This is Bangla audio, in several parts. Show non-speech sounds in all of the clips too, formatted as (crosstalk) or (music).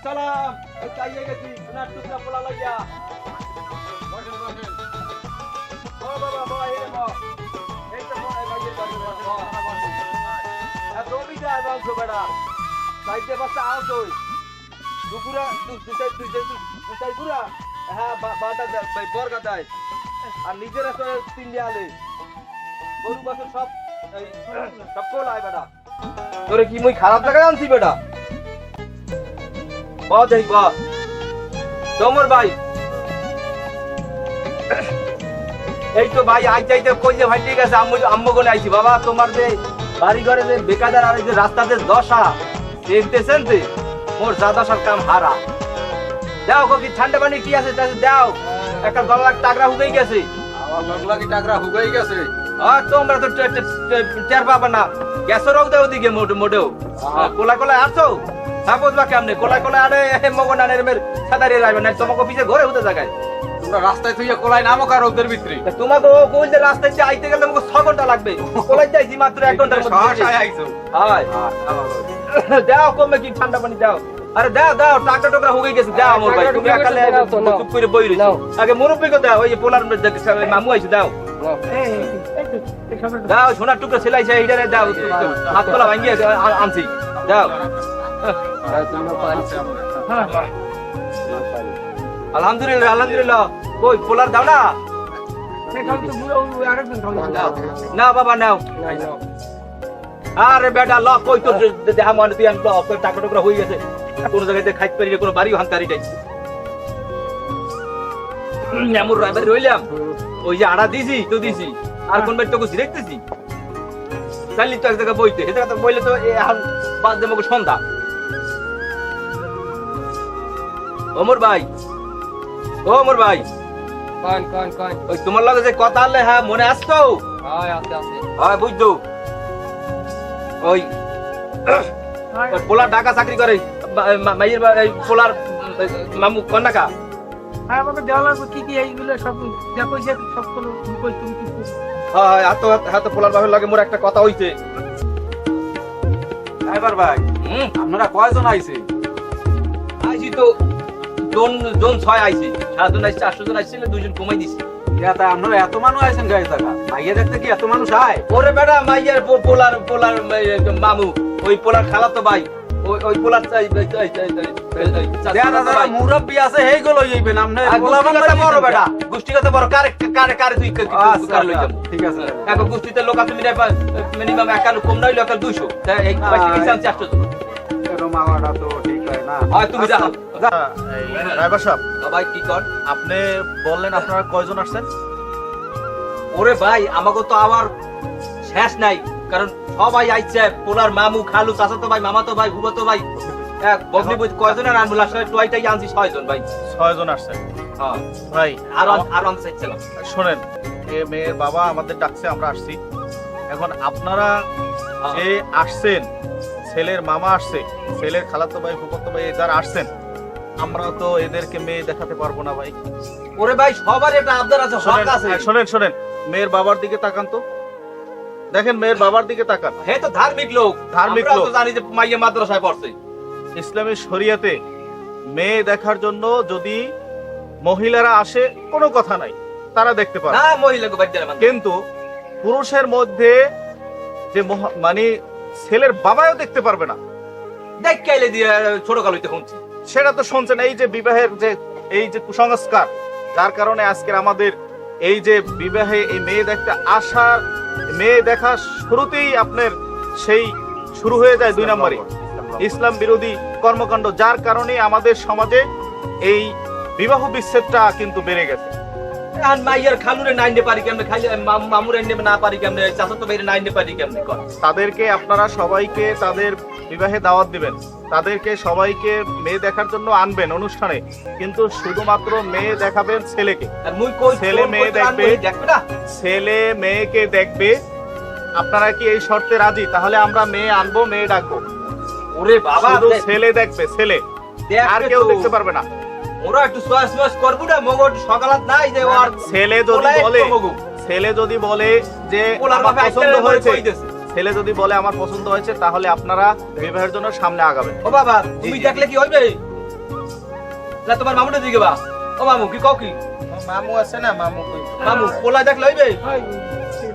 আসসালাম। এই তো আইয়ে গেছি, সোনার টুকরা পোলা লাইয়া। ও বাবা বাবা, এই বাবা এই তো মনে আও তুই দুপুরা হ্যাঁ বাটা ভাই বর্গা দেয়। আর নিজের একটা তিন আলে। গরু, বাছুর সব সব কোলায় বেটা তোরে কি মুই খারাপ জায়গায় আনছি বেটা ব? তোমর ভাই। এই তো ভাই আই চাইতে কই যে ভাই ঠিক আছে আম্মু আম্মু কোনে আইছি। বাবা তোমার যে বাড়ি ঘরে যে বেকাদার আর এই যে রাস্তাতে দশা দেখতেছেন তো মোর যা দশার কাম হারা। যাও কবি ঠান্ডা পানি কি আছে তাতে দাও। একটা গলা টাকরা হুকেই গেছে। টাকরা হুগাই গেছে? আর তোমরা তো টের পাবা না। গ্যাসের রোগ দেও দিকে মোটে মোটেও। কোলা কোলা আসছো? সাপোজ বা কেমনে কোলা কোলা আরে মগন আনের মের সাদারি না তোমাকে পিছে ঘরে হতে জায়গায় তোমরা রাস্তায় তুই কোলাই নামো কার ওদের ভিতরে তোমাকে ও কইল যে রাস্তায় যে আইতে গেলে আমাকে ছ ঘণ্টা লাগবে কোলাই যাইছি মাত্র এক ঘণ্টার মধ্যে আইছো হয় দাও কমে কি ঠান্ডা পানি দাও আরে দাও দাও টাকা টোকরা হয়ে গেছে দাও আমার ভাই তুমি একালে চুপ করে বই রইছো আগে মুরব্বি দাও ওই যে পোলার মধ্যে মামু আইছে দাও দাও সোনার টুকরা সেলাইছে এইটারে দাও হাত কলা ভাঙিয়ে আনছি দাও আলহামদুলিল্লাহ আলহামদুলিল্লাহ। কই, পোলার দাও না। না, বাবা, নাও। আরে বেটা, ল, কই তো দেহা মনে তুই আনলো, তোর টাকা টুকরা হয়ে গেছে। কোন জায়গাতে খাইতে পারি কোনো বাড়িও হাঙ্কারি নাই এমন রাইবার রইলাম। ওই যে আড়া দিছি, তো দিছি। আর কোন বাড়ি তোকে দেখতেছি? চাইলি তো এক জায়গায় বইতে, সে জায়গা বইলে তো এখন বাদ দেবো সন্ধ্যা। ওমর ভাই। ও ওমর ভাই। কন কন কন। ওই তোমার লগে যে কথা আনলে হ্যাঁ মনে আসতো? হয় আছে আছে। হয় বুঝতো। ওই পোলার ঢাকা চাকরি করে মাইয়ের পোলার মামু কন্যাকা। হ্যাঁ আমাকে দেওয়া লাগবে কি কি এইগুলো সব দেখো যে সব কোনো কই তুমি কি করছ? হয় হাত হাত পোলার বাবার লাগে মোর একটা কথা হইছে। ড্রাইভার ভাই হুম? আপনারা কয়জন আইছে আইছি তো জন জন ছয় আইছি। সাতজন আইছি চারশো জন আইছিল দুজন কমাই দিছি। আপনারা এত মানুষ আইছেন গাড়ি থাকা ভাইয়া দেখতে কি এত মানুষ আয়? ওরে বেটা মাইয়ের পোলার পোলার মামু। ওই পোলার খালাতো ভাই। ওই ওই পোলার চাই এই, এই, এই, এই, এই, এই, দেয়া চাচাতো দাদা ভাই। আছে এইগুলো ইবেন আপনি বড় বেটা গোষ্ঠীগত বড়। কারে কারে কারে তুই কার লই ঠিক আছে এক গোষ্ঠীতে লোক আছে মিনিমাম একান্ন কম নইলে দুইশো। চার চারশো জন। তো ঠিক হয় না। তুমি যাও। ড্রাইভার সাহেব। ভাই কি কর? আপনি বললেন আপনারা কয়জন আসছেন? ওরে ভাই আমাকে তো আবার শেষ নাই কারণ সবাই আইছে পোলার মামু খালু চাচাতো ভাই মামাতো ভাই ভুবাতো ভাই। এক বগনি বই কয়জনের আনব লাস্ট টয়টাই আনছি ছয়জন ভাই। ছয়জন আসছেন হ্যাঁ। ভাই আর আর আনতে চাইছিলাম শোনেন এ মেয়ের বাবা আমাদের ডাকছে আমরা আসছি। এখন আপনারা যে আসছেন ছেলের মামা আসছে ছেলের খালাতো ভাই ফুফাতো ভাই যারা আসছেন আমরা তো এদেরকে মেয়ে দেখাতে পারব না ভাই। ওরে ভাই সবার এটা আবদার আছে শোনেন হক আছে। হ্যাঁ, শোনেন শোনেন মেয়ের বাবার দিকে তাকান তো। দেখেন মেয়ের বাবার দিকে তাকান। হে তো ধার্মিক লোক ধার্মিক লোক। তো জানি যে মাইয়া মাদ্রাসায় পড়ছে। ইসলামী শরিয়াতে মেয়ে দেখার জন্য যদি মহিলারা আসে কোনো কথা নাই। তারা দেখতে পারে। না মহিলা গো বাড়িতে মানে কিন্তু পুরুষের মধ্যে যে মানে ছেলের বাবাও দেখতে পারবে না। দেখ কাইলে দিয়ে ছোট কালইতে শুনছি। সেটা তো এই যে বিবাহের যে এই যে কুসংস্কার যার কারণে আজকের আমাদের এই যে বিবাহে এই মেয়ে দেখতে আসার মেয়ে দেখা শুরুতেই আপনার সেই শুরু হয়ে যায় দুই নম্বরে। ইসলাম বিরোধী কর্মকাণ্ড যার কারণে আমাদের সমাজে এই বিবাহ বিচ্ছেদটা কিন্তু বেড়ে গেছে। আর মাইয়ার খালুরে নাইনে পারি কেমনে? খাই মামুরে নেবে না পারি কেমনে? চাচাতো বাইরে নাইনে পারি কেমনে? কর তাদেরকে আপনারা সবাইকে তাদের বিবাহে দাওয়াত দিবেন। তাদেরকে সবাইকে মেয়ে দেখার জন্য আনবেন অনুষ্ঠানে। কিন্তু শুধুমাত্র মেয়ে দেখাবেন ছেলেকে। ছেলে মেয়ে দেখবে। না। ছেলে মেয়েকে দেখবে। আপনারা কি এই শর্তে রাজি? তাহলে আমরা মেয়ে আনব মেয়ে ডাকবো। ওরে বাবা ছেলে দেখবে ছেলে। আর কেউ দেখতে পারবে না। ওরা একটু সোয়াস সোয়াস করব না মগো একটু সকালাত নাই যে ওর ছেলে যদি বলে ছেলে যদি বলে যে পছন্দ হয়েছে ছেলে যদি বলে আমার পছন্দ হয়েছে তাহলে আপনারা বিবাহের জন্য সামনে আগাবেন ও বাবা তুমি দেখলে কি হইবে না তোমার মামুটা দিকে বা ও মামু কি কও কি মামু আছে না মামু কই মামু পোলা দেখলে হইবে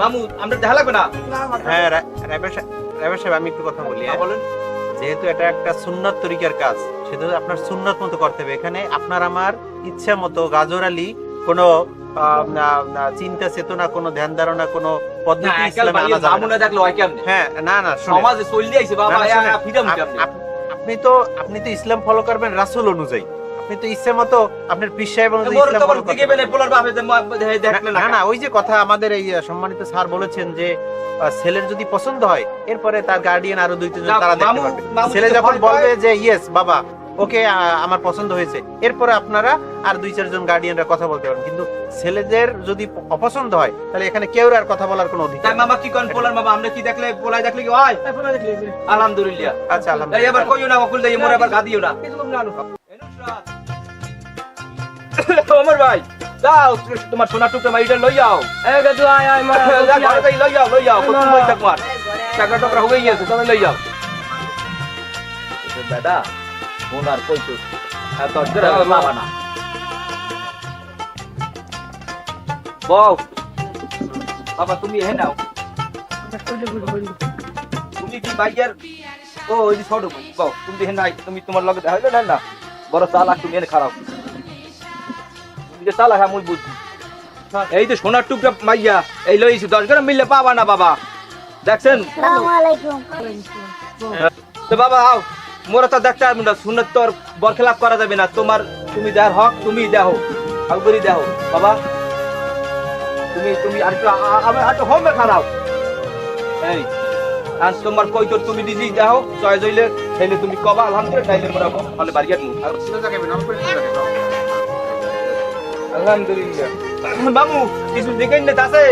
মামু আমরা দেখা লাগবে না হ্যাঁ রাবেশ রাবেশ সাহেব আমি একটু কথা বলি হ্যাঁ? বলেন যেহেতু এটা একটা সুন্নত তরিকার কাজ সেটা আপনার সুন্নত মতো করতে হবে। এখানে আপনার আমার ইচ্ছা মতো গাজর আলি কোনো চিন্তা চেতনা কোনো ধ্যান ধারণা কোনো পদ্ধতি ইসলামে আনা যাবে না। না দেখলে হয় না না। সমাজে আইছে বাবা আপনি? তো আপনি তো ইসলাম ফলো করবেন রাসুল অনুযায়ী। আপনি তো ইচ্ছা মতো আপনার পীর সাহেব না না ওই যে কথা আমাদের এই সম্মানিত স্যার বলেছেন যে ছেলের যদি পছন্দ হয় এরপরে তার গার্ডিয়ান আরও দুই তিনজন তারা দেখতে পারবে। ছেলে যখন বলবে যে ইয়েস বাবা ওকে আমার পছন্দ হয়েছে এরপরে আপনারা আর দুই চারজন গার্ডিয়ানরা কথা বলতে পারেন কিন্তু ছেলেদের যদি অপছন্দ হয় তাহলে এখানে কেউ আর কথা বলার কোনো অধিকার তাই মামা কি করেন? পোলার মামা আমরা কি দেখলে পোলাই দেখলে কি হয়? দেখলে। আলহামদুলিল্লাহ। আচ্ছা আলহামদুলিল্লাহ। এবার কইও না অকুল দেই মোর এবার গাদিও না। (coughs) ওমর ভাই যাও তোমার সোনা টুকরা মাইটা লই যাও। আয়, আয়, (coughs) যা ঘরে যাই লই যাও লই যাও কত। মই টাকা টকরা হয়ে গেছে তুমি লই যাও। দাদা ওনার কই তো বাবা না। বউ বাবা তুমি হে নাও। তুমি কি বাইয়ার? ও ওই ছোট বউ তুমি হে নাই তুমি তোমার লগে দেখা হইল না না? বড় চালাক তুমি এনে খারাপ। তুমি যে চালাক আমি বুঝছি। এই যে সোনার টুকরা মাইয়া এই লইছি দশ গ্রাম মিললে পাবা না বাবা? দেখছেন? তো বাবা আও মোরা তো দেখতে পারব না তোর বরখেলাপ করা যাবে না। তোমার তুমি দেওয়ার হক তুমি দেখো আউ করি দেখো বাবা। তুমি তুমি আর একটু আর একটু হোমে খারাপ। এই আর তোমার কই তোর তুমি নিজেই দেখো জয় জইলে তাইলে তুমি কবা আলহামদুলিল্লাহ তাইলে মোরা ফলে বাড়ি গেল আলহামদুলিল্লাহ। মামু কিছু দিকেন না আছে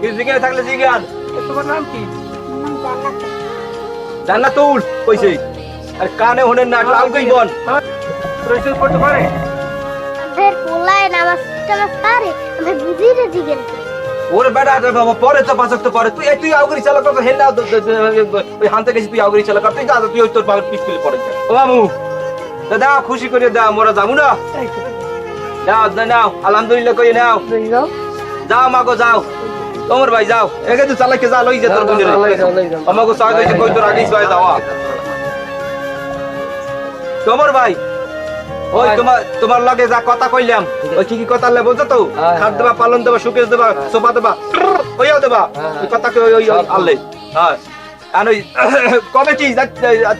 কিছু দিকেন থাকলে জিগান তোমার নাম কি? জান্নাতুল কইছে। আর কানে হনেন না একটু আউকেই বল। রয়েছে পড়তে পারে? ফের পোলায় নামাজ টামাজ পারে আমি বুঝিয়ে রে দিগেন ওরে বেটা বাবা পরে তো পাঁচক তো পরে। তুই তুই আউগরি চালা কর না ওই হানতে গেছি তুই আউগরি চালা কর। তুই যা তুই তোর পাগল পিস্তলে পড়ে যা। ও মামু দাদা খুশি করে দাও মোরা যাব না। যাও নাও আলহামদুলিল্লাহ কই নাও। যাও। মাগো যাও। তোমার ভাই যাও। একে তুই চালাকে যা লই যা তোর বোনের আমাকে সহায় কইছে কই তোর আগেই যাওয়া। তোমার ভাই ওই তোমার তোমার লগে যা কথা কইলাম ওই কি কি কথা লে তো? খাট দেবা পালন দেবা সুকেশ দেবা সোফা দেবা দেবা। কথা কই ওই ওই আল্লে হ্যাঁ। আর ওই (coughs) কমিটি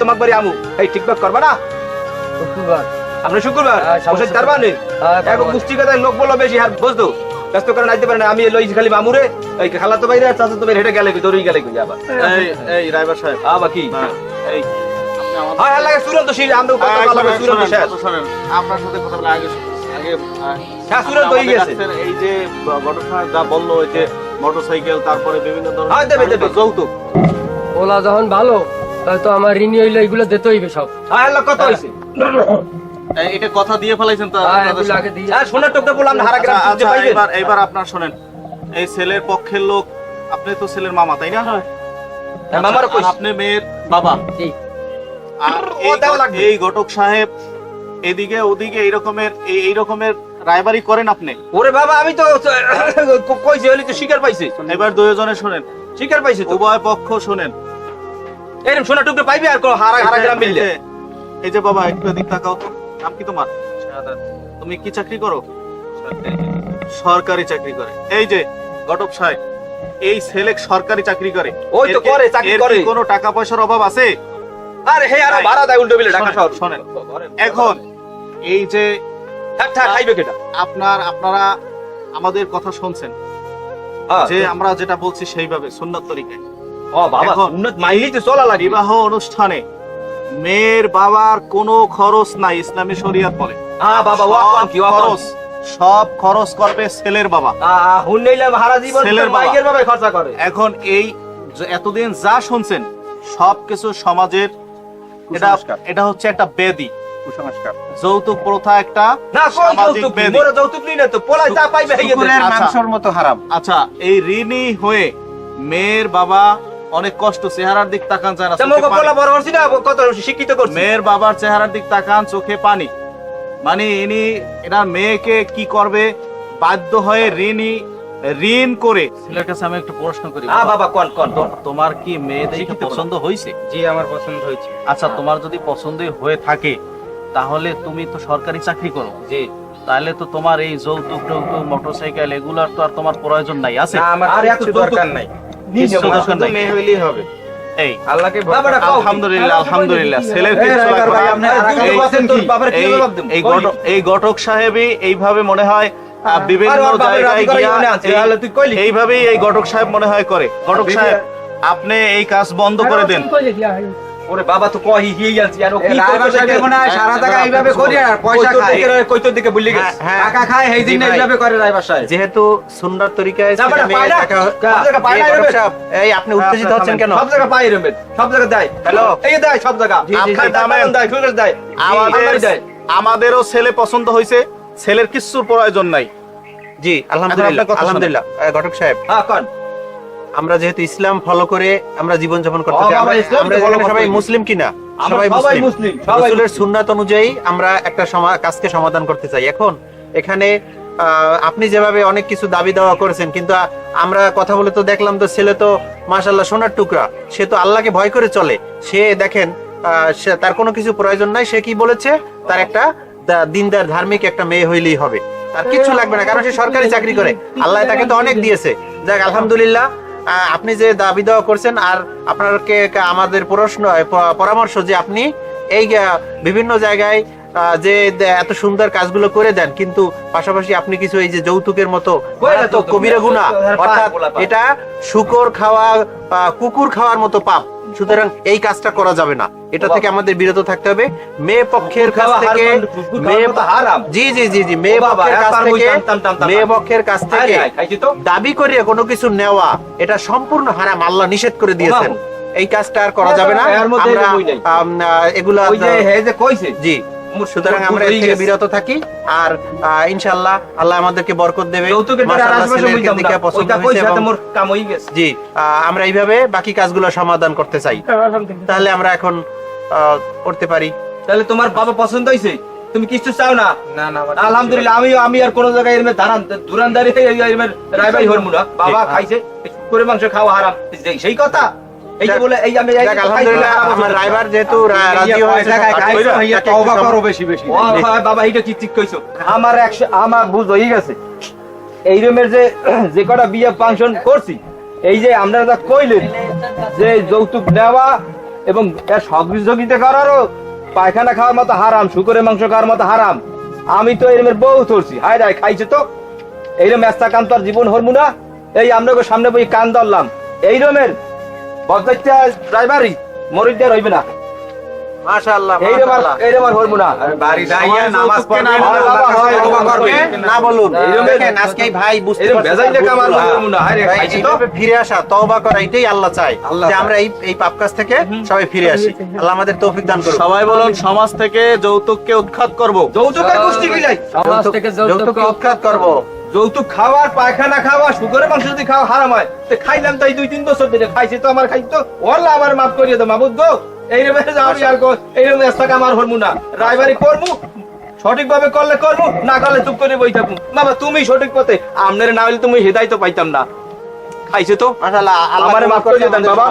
তোমাক বাড়ি আমু? এই ঠিকঠাক করবা না? আমরা শুক্রবার? বসে তারবা নেই এখন মুষ্টি কথা লোক বলো বেশি হার বুঝতো ব্যস্ত করে নাইতে পারে না আমি লই খালি মামুরে ওই খালা তো বাইরে চাচা তো বাইরে হেঁটে গেলে দৌড়ি গেলে আবার। এই এই রাইবার সাহেব। আবার কি? হ্যাঁ, এই হ্যাঁ হ্যাঁ লাগে সুরন্ত শীল আমরা কত হ্যাঁ, ভালো সুরন্ত শোনেন, শেষ আপনার সাথে কথা বলে আগে আগে হ্যাঁ সুরন্ত হয়ে গেছে। এই যে ঘটনা যা বলল ওই যে মোটরসাইকেল তারপরে বিভিন্ন হ্যাঁ দেবে দেবে। যৌতুক ওলা যখন ভালো তো আমার ঋণী হইলে এগুলো দিতে হইবে সব। হ্যাঁ হ্যাঁ, কত হয়েছে এই, এটা কথা দিয়ে ফেলাইছেন তো হ্যাঁ, হ্যাঁ সোনার টুকটা বললাম হারা আচ্ছা, গ্রাম আচ্ছা, পাইবেন এবার এবার আপনার শোনেন এই ছেলের পক্ষের লোক আপনি তো ছেলের মামা তাই না? হ্যাঁ, কইছে। আপনি মেয়ের বাবা। আর এই ঘটক সাহেব এদিকে ওদিকে এই রকমের এই রকমের করেন আপনি? ওরে বাবা আমি তো কইছি হলি তো শিকার পাইছে। এবার দুজনে শোনেন। শিকার পাইছে তো? উভয় পক্ষ শোনেন। এরকম পাইবে আর কোনো হারা হারা গ্রাম মিললে? যে- এই যে বাবা একটু এদিক তাকাও। তো নাম কি তোমার? তুমি কি চাকরি করো? সরকারি চাকরি করে। এই যে ঘটক সাহেব এই ছেলে সরকারি চাকরি করে। ওই তো করে, চাকরি করে। কোনো টাকা পয়সার অভাব আছে? আরে হে আর। ভাড়া দেয় উল্টো বিলে ঢাকা শহর। শোনেন, এখন এই যে খাইবে কেটা? আপনার আপনারা আমাদের কথা শুনছেন। হ্যাঁ, যে আমরা যেটা বলছি সেইভাবে সুন্নত তরিকায়। ও বাবা মাইলেই তো চলা লাগে। বিবাহ অনুষ্ঠানে মেয়ের বাবার কোনো খরচ নাই ইসলামী শরিয়ত বলে। হ্যাঁ বাবা ও আপন কি খরচ সব খরচ করবে ছেলের বাবা। হুন নিলাম হারা জীবন ছেলের বাবা। মাইকের ভাবে খরচা করে। এখন এই এতদিন যা শুনছেন সব কিছু সমাজের এটা কুসংস্কার। এটা হচ্ছে একটা বেদি। কুসংস্কার। যৌতুক প্রথা একটা না যৌতুক? ব্যাধি। যৌতুক নিই না তো পোলাই যা পাইবে হেগে দে শুকুরের আচ্ছা। মাংসর মতো হারাম। আচ্ছা এই ঋণী হয়ে মেয়ের বাবা অনেক কষ্ট চেহারার দিক তাকান যায় না বড় না কত শিক্ষিত করছি। মেয়ের বাবার চেহারার দিক তাকান চোখে পানি। মানে ইনি এনার মেয়েকে কি করবে? বাধ্য হয়ে ঋণী ঋণ করে। ছেলের কাছে আমি একটু প্রশ্ন করি। আ বাবা কোন কোন কোন? তোমার কি মেয়ে দেখে পছন্দ হয়েছে? জি আমার পছন্দ হয়েছে। আচ্ছা তোমার যদি পছন্দই হয়ে থাকে তাহলে তুমি তো সরকারি চাকরি করো। জি। তাহলে তো তোমার এই যৌতুক টৌতুক মোটরসাইকেল এগুলার তো আর তোমার প্রয়োজন নাই আছে? না আমার আর দরকার নাই। কিছু দরকার নাই। মেয়ে হইলেই হবে। এই। আল্লাহকে আলহামদুলিল্লাহ আলহামদুলিল্লাহ ছেলের? ঘটক সাহেবই এইভাবে মনে হয় বিভিন্ন জায়গায় গিয়া কি? এইভাবেই এই ঘটক সাহেব মনে হয় করে। ঘটক সাহেব আপনি এই কাজ বন্ধ করে দেন। কইলে দিয়া হয় ওরে বাবা তো কই হিই আনছি আর কি করতে সাহেব থাকে? হয় সারা জায়গা এইভাবে করি আর পয়সা খায়। দিকে দিকে ভুলে গেছে। হ্যাঁ, হ্যাঁ। টাকা খায় সেই দিন এইভাবে করে রাইবার সাহেব যেহেতু সুন্দর তরিকায় না, ছেলে বাবা, মেয়ে পায় না। দেখা- সব জায়গায় পায় এই ঘটক এভাবে। সাহেব, এই আপনি উত্তেজিত হচ্ছেন কেন? সব জায়গা পাই রমেদ সব জায়গা দেয়। হ্যালো। এই দেয় সব জায়গা। জি, জি, আপনার জি, দামেন দামেন। দেয় খুলে দেয় আমাদের আমাদেরও ছেলে পছন্দ হয়েছে ছেলের কিচ্ছুর প্রয়োজন নাই। জি আলহামদুলিল্লাহ। আলহামদুলিল্লাহ। ঘটক সাহেব হ্যাঁ কোন। আমরা যেহেতু ইসলাম ফলো করে আমরা জীবন যাপন করতে চাই আমরা- সবাই মুসলিম কিনা? সবাই মুসলিম। রাসূলের সুন্নাত অনুযায়ী আমরা একটা কাজকে সমাধান করতে চাই। এখন এখানে আপনি যেভাবে অনেক কিছু দাবি দেওয়া করেছেন কিন্তু আমরা কথা বলে তো দেখলাম তো ছেলে তো মাশাল্লাহ সোনার টুকরা। সে তো আল্লাহকে ভয় করে চলে। সে দেখেন আহ, তার কোনো কিছু প্রয়োজন নাই সে কি বলেছে? তার একটা দিনদার ধার্মিক একটা মেয়ে হইলেই হবে। তার কিছু লাগবে না, কারণ সে সরকারি চাকরি করে। আল্লাহ তাকে তো অনেক দিয়েছে। যাক, আলহামদুলিল্লাহ আপনি যে দাবি দেওয়া করছেন আর আপনাকে আমাদের প্রশ্ন পরামর্শ যে আপনি এই বিভিন্ন জায়গায় যে এত সুন্দর কাজগুলো করে দেন কিন্তু পাশাপাশি আপনি কিছু এই যে যৌতুকের মতো না কবিরা আর পাপ, অর্থাৎ এটা শুকর খাওয়া কুকুর খাওয়ার মতো পাপ। সুতরাং এই কাজটা করা যাবে না। এটা থেকে আমাদের বিরত থাকতে হবে। মেয়ে পক্ষের কাছ থেকে। জি জি জি জি মেয়ে পক্ষের কাছ থেকে। মেয়ে পক্ষের কাছ থেকে দাবি করে কোনো কিছু নেওয়া এটা সম্পূর্ণ হারাম। আল্লাহ নিষেধ করে দিয়েছেন। এই কাজটা আর করা যাবে না। আমরা এগুলা ওই যে হে যে কইছে। জি। সুতরাং আমরা এর থেকে বিরত থাকি। আর ইনশাআল্লাহ আল্লাহ আমাদেরকে বরকত দেবে। হয়েছে হয়ে জি আমরা এইভাবে বাকি কাজগুলো সমাধান করতে চাই। আলহামদুলিল্লাহ। তাহলে আমরা এখন করতে পারি। তাহলে তোমার বাবা পছন্দ হইছে তুমি কিছু চাও না? না না আলহামদুলিল্লাহ আমি আমি আর কোন জায়গায় এরমে দাঁড়ান দুরানদারি এরমে রাইবাই হরমু না। বাবা খাইছে করে মাংস খাওয়া হারাম। সেই কথা? এই যে বলে এই আমি এই যাক, যে আলহামদুলিল্লাহ আমার রাইবার যেহেতু রাজি হয়েছে পয়সা খায়, সব কাজ খাইছো, কইরা, তাকে তওবা করো বেশি বেশি। ও বাবা এটা কি ঠিক কইছো। আমার একশো আমার বুঝ গেছে এই রুমের যে (clears throat) যে কটা বিয়ে ফাংশন করছি এই যে আমরা যা কইলেন যে যৌতুক নেওয়া এবং সহযোগিতা করারও পায়খানা খাওয়ার মতো হারাম শুকুরের মাংস খাওয়ার মতো হারাম। আমি তো এরমের বউ ধরছি। হায় রায় খাইছে তো? এইরকম এস্তা জীবন হরমু না? এই আমরা সামনে বই কান ধরলাম। এই ড্রাইভারই মরিদ রইবে না। মাশাআল্লাহ মাশাআল্লাহ। এই রুমার হরমু না। বাড়ি যাইয়া নামাজ পড়বে। না বাবা, হয় বাবা, করবে। না বলুন। দেখেন আজকে ভাই বুঝতে এরকম পারছে বেজাইলে তার হরমু না। রে তো। ফিরে আসা তওবা করা এটাই আল্লাহ চায় যে আমরা এই এই পাপ কাজ থেকে সবাই ফিরে আসি। আল্লাহ আমাদের তৌফিক দান করুন সবাই বলুন সমাজ থেকে যৌতুককে উৎখাত করব। যৌতুকের সমাজ থেকে যৌতুক উৎখাত করব। যৌতুক খাওয়ার পায়খানা খাওয়া সুগারের মাংস যদি খাওয়া হারাম হয়। তো খাইলাম তাই দুই তিন বছর ধরে। খাইছে তো আমার খাইতো ওল্লা আমার মাফ করিয়ে দাও মাবুদ গো। আমি আর আমার হরমু না। রাইবারি করব সঠিক ভাবে করলে করব না করলে চুপ করে বই থাকব বাবা তুমি সঠিক পথে আমনের না হলে তুমি হেদায়িত পাইতাম না। খাইছে তো? আমারে মাফ করে দেন বাবা।